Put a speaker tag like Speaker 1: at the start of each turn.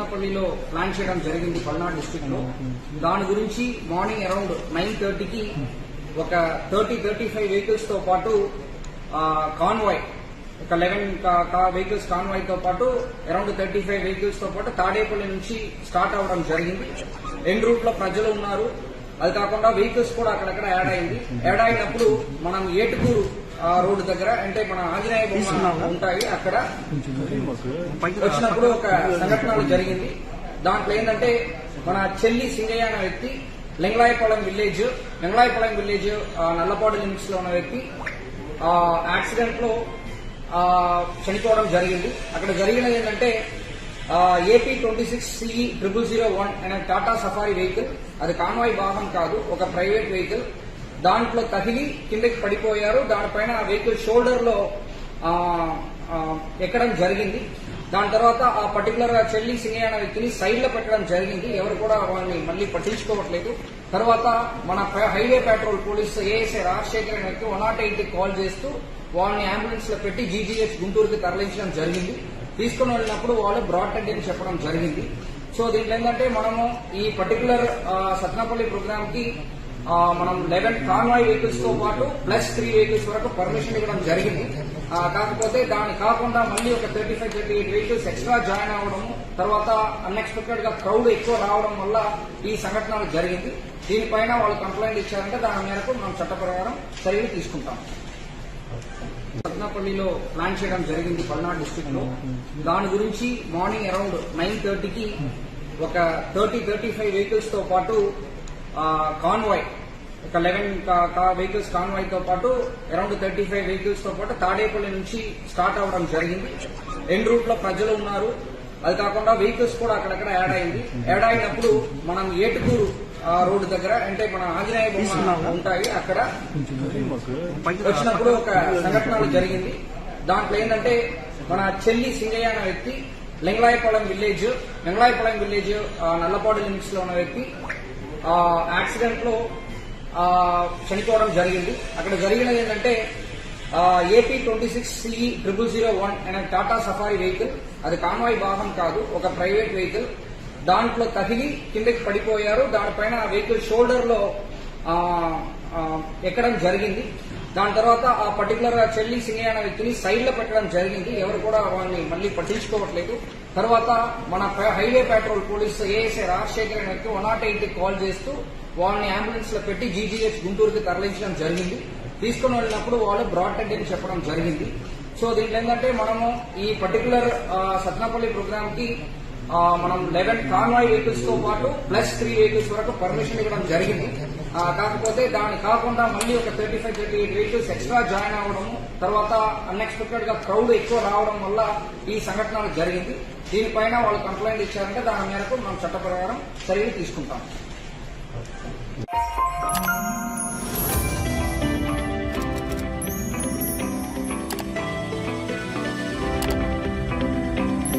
Speaker 1: సత్నాపల్లిలో plan చేయడం జరిగింది పల్నాడు డిస్టిక్లో దాని గురించి మార్నింగ్ అరౌండ్ నైన్ థర్టీకి ఒక థర్టీ థర్టీ ఫైవ్ వెహికల్స్తో పాటు కాన్వాయ్ ఒక లెవెన్ వెహికల్స్ కాన్వాయ్తో పాటు అరౌండ్ థర్టీ ఫైవ్ వెహికల్స్తో పాటు తాడేపల్లి నుంచి స్టార్ట్ అవడం జరిగింది. ఎండ్ రూట్లో ప్రజలు ఉన్నారు. అది కాకుండా వెహికల్స్ కూడా అక్కడక్కడ యాడ్ అయింది. యాడ్ అయినప్పుడు మనం ఏటుకూరు ఆ, రోడ్డు దగ్గర అంటే మన ఆంజనేయ బొమ్మ ఉంటాయి అక్కడ. వచ్చినప్పుడు ఒక సంఘటన జరిగింది. దాంట్లో ఏంటంటే మన చెల్లి సింగయ్య అనే వ్యక్తి లింగలాయపాలెం విలేజ్ లింగలాయపాలెం విలేజ్ నల్లపాడు లిమిట్స్లో ఉన్న వ్యక్తి ఆ, యాక్సిడెంట్లో ఆ, చనిపోవడం జరిగింది. అక్కడ జరిగినది ఏంటంటే AP twenty six CE triple zero one అనే టాటా సఫారీ వెహికల్. అది కాన్వాయ్ వాహనం కాదు ఒక ప్రైవేట్ వెహికల్. దాంట్లో తగిలి కిందకి పడిపోయారు. దానిపైన ఆ వెహికల్ షోల్డర్లో ఎక్కడం జరిగింది. దాని తర్వాత ఆ పర్టికులర్గా చెల్లి సింగయ్య అనే వ్యక్తిని సైడ్లో పెట్టడం జరిగింది. ఎవరు కూడా వాళ్ళని మళ్ళీ పట్టించుకోవట్లేదు. తర్వాత మన highway petrol police ASI Rajasekhar అనే వ్యక్తి వన్ నాట్ ఎయిట్ కాల్ చేస్తూ వాళ్ళని అంబులెన్స్లో పెట్టి జీజీహెచ్ గుంటూరుకి తరలించడం జరిగింది. తీసుకుని వెళ్ళినప్పుడు వాళ్ళు బ్రాడ్ టెడ్ అని చెప్పడం జరిగింది. సో దీంట్లో ఏంటంటే మనము ఈ పర్టికులర్ సత్నాపల్లి ప్రోగ్రామ్కి మనం లెవెన్ కాన్వాయ్ వెహికల్స్తో పాటు ప్లస్ త్రీ వెహికల్స్ వరకు పర్మిషన్ ఇవ్వడం జరిగింది. కాకపోతే దాని కాకుండా మళ్ళీ ఒక thirty five thirty eight vehicles extra join అవ్వడం తర్వాత అన్ఎక్స్పెక్టెడ్గా క్రౌడ్ ఎక్కువ రావడం వల్ల ఈ సంఘటన జరిగింది. దీనిపైన వాళ్ళు కంప్లైంట్ ఇచ్చారంటే దాని మేరకు మనం చట్ట ప్రకారం చర్యలు తీసుకుంటాం. సత్నాపల్లిలో ప్లాన్ చేయడం జరిగింది పల్నాడు డిస్టిక్లో. దాని గురించి మార్నింగ్ అరౌండ్ నైన్ థర్టీకి ఒక థర్టీ థర్టీ ఫైవ్ వెహికల్స్తో పాటు కాన్వాయ్ ఒక లెవెన్ వెహికల్స్ కాన్వాయ్తో పాటు అరౌండ్ థర్టీ ఫైవ్ వెహికల్స్తో పాటు తాడేపల్లి నుంచి స్టార్ట్ అవడం జరిగింది. ఎండ్ రూట్లో ప్రజలు ఉన్నారు. అది కాకుండా వెహికల్స్ కూడా అక్కడక్కడ యాడ్ అయింది. యాడ్ అయినప్పుడు మనం ఏటుకూరు ఆ, రోడ్డు దగ్గర అంటే మన ఆంజనేయ బొమ్మ ఉంటాయి అక్కడ. వచ్చినప్పుడు ఒక సంఘటన జరిగింది. దాంట్లో ఏంటంటే మన చెల్లి సింగయ్య అనే వ్యక్తి లింగలాయపాలెం విలేజ్ లింగలాయపాలెం విలేజ్ నల్లపాడు లిమిట్స్లో ఉన్న వ్యక్తి యాక్సిడెంట్లో చనిపోవడం జరిగింది. అక్కడ జరిగినది ఏంటంటే AP twenty six CE triple zero one అనే టాటా సఫారీ వెహికల్. అది కాన్వాయ్ వాహనం కాదు ఒక ప్రైవేట్ వెహికల్. దాంట్లో తగిలి కిందకి పడిపోయారు. దానిపైన వెహికల్ షోల్డర్లో ఎక్కడం జరిగింది. దాని తర్వాత ఆ పర్టికులర్గా చెల్లి సింగయ్య అనే వ్యక్తిని సైడ్లో పెట్టడం జరిగింది. ఎవరు కూడా వాళ్ళని మళ్ళీ పట్టించుకోవట్లేదు. తర్వాత మన highway petrol police ASI Rajasekhar అనే వ్యక్తి వన్ నాట్ ఎయిట్ కాల్ చేస్తూ వాళ్ళని అంబులెన్స్లో పెట్టి జీజీహెచ్ గుంటూరుకి తరలించడం జరిగింది. తీసుకుని వెళ్ళినప్పుడు వాళ్ళు బ్రాడ్ అని చెప్పడం జరిగింది. సో దీంట్లో ఏంటంటే మనము ఈ పర్టికులర్ సత్నాపల్లి ప్రోగ్రామ్కి మనం లెవెన్ కాన్వాయ్ వెహికల్స్తో పాటు ప్లస్ త్రీ వెహికల్స్ వరకు పర్మిషన్ ఇవ్వడం జరిగింది. కాకపోతే దాని కాకుండా మళ్ళీ ఒక thirty five thirty eight vehicles extra join అవ్వడం తర్వాత అన్ఎక్స్పెక్టెడ్గా క్రౌడ్ ఎక్కువ రావడం వల్ల ఈ సంఘటన జరిగింది. దీనిపైన వాళ్ళు కంప్లైంట్ ఇచ్చారంటే దాని మేరకు మనం చట్ట ప్రకారం చర్యలు తీసుకుంటాం.